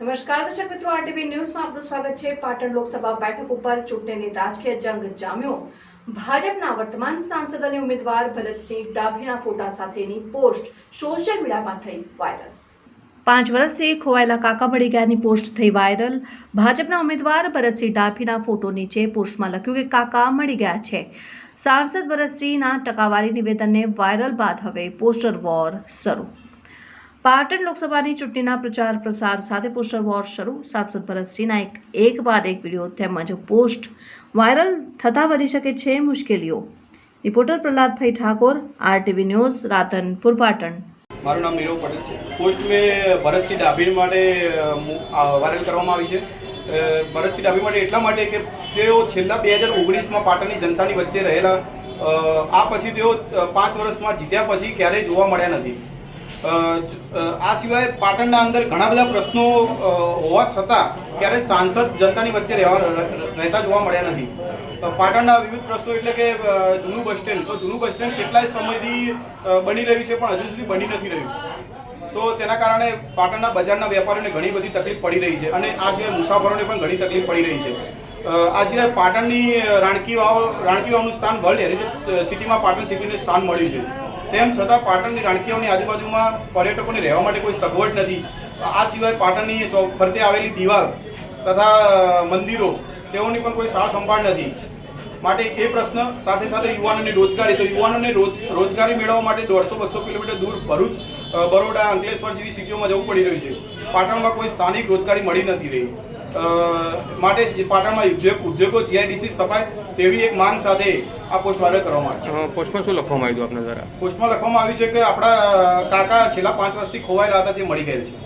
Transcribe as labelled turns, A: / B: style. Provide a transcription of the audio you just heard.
A: નમસ્કાર, દર્શક મિત્રો આરટીવી ન્યૂઝમાં આપનું સ્વાગત છે. પાટણ લોકસભા બેઠક ઉપર ચૂંટણીની રાજકીય જંગ જામ્યો. ભાજપના વર્તમાન સાંસદ અને ઉમેદવાર ભરતસિંહ ડાભીના ફોટા સાથેની પોસ્ટ સોશિયલ મીડિયામાં થઈ વાયરલ. પાંચ વર્ષથી ખોવાયેલા કાકા મળી ગયાની પોસ્ટ થઈ વાયરલ. ભાજપના ઉમેદવાર ભરતસિંહ ડાભીના ફોટો નીચે પોસ્ટમાં લખ્યું કે કાકા મળી ગયા છે. સાંસદ ભરતસિંહના ટકાવારી નિવેદનને વાયરલ બાદ હવે પોસ્ટર વોર શરૂ. પાટણ લોકસભાની ચૂંટણીના પ્રચાર પ્રસાર સાથે પોસ્ટર વોર શરૂ. સાંસદ ભરતસિંહના એક એક બાદ એક વીડિયો તેમજ પોસ્ટ વાયરલ થતાં વધી શકે છે મુશ્કેલીઓ. Reporter Prahladbhai Thakor, RTV news Radhanpur Patan
B: મારું નામ નીરવ પટેલ છે. પોસ્ટ મેં ભરતસિંહ ડાભી માટે વાયરલ કરવામાં આવી છે. ભરતસિંહ ડાભી માટે એટલા માટે કે તેઓ છેલ્લા બે હજાર ઓગણીસમાં પાટણની જનતાની વચ્ચે રહેલા આ પછી તેઓ પાંચ વર્ષમાં જીત્યા પછી ક્યારેય જોવા મળ્યા નથી. આ સિવાય પાટણના અંદર ઘણા બધા પ્રશ્નો હોવા છતાં ક્યારે સાંસદ જનતાની વચ્ચે રહેવા રહેતા જોવા મળ્યા નથી. પાટણના વિવિધ પ્રશ્નો એટલે કે જૂનું બસ સ્ટેન્ડ. તો જૂનું બસ સ્ટેન્ડ કેટલાય સમયથી બની રહ્યું છે પણ હજુ સુધી બની નથી રહ્યું. તો તેના કારણે પાટણના બજારના વેપારીઓને ઘણી બધી તકલીફ પડી રહી છે અને આ સિવાય મુસાફરોને પણ ઘણી તકલીફ પડી રહી છે. આ સિવાય પાટણની રાણકી વાવ રાણકી વાવનું સ્થાન વર્લ્ડ હેરિટેજ સિટીમાં પાટણ સિટીને સ્થાન મળ્યું છે. તેમ છતાં પાટણની રાણકીઓની આજુબાજુમાં પર્યટકોને રહેવા માટે કોઈ સગવડ નથી. આ સિવાય પાટણની ફરતે આવેલી દિવાલ તથા મંદિરો, તેઓની પણ કોઈ સાર સંભાળ નથી. માટે એ પ્રશ્ન સાથે સાથે યુવાનોને રોજગારી, તો યુવાનોને રોજ, રોજગારી મેળવવા માટે દોઢસો બસો કિલોમીટર દૂર ભરૂચ બરોડા, અંકલેશ્વર જેવી સિટીઓમાં જવું પડી રહ્યું છે. પાટણમાં કોઈ સ્થાનિક રોજગારી મળી નથી રહી. માટે જે પાટણમાં ઉદ્યોગ ઉદ્યોગો જીઆઈડીસી સ્થપાય તેવી એક માંગ સાથે આ પોસ્ટ વાયરલ કરવામાં આવી છે.
C: પોસ્ટમાં શું લખવામાં આવ્યું આપને દ્વારા?
B: પોસ્ટમાં લખવામાં આવ્યું છે કે આપણા કાકા છેલ્લા પાંચ વર્ષથી ખોવાયેલા હતા તે મળી ગયેલ છે.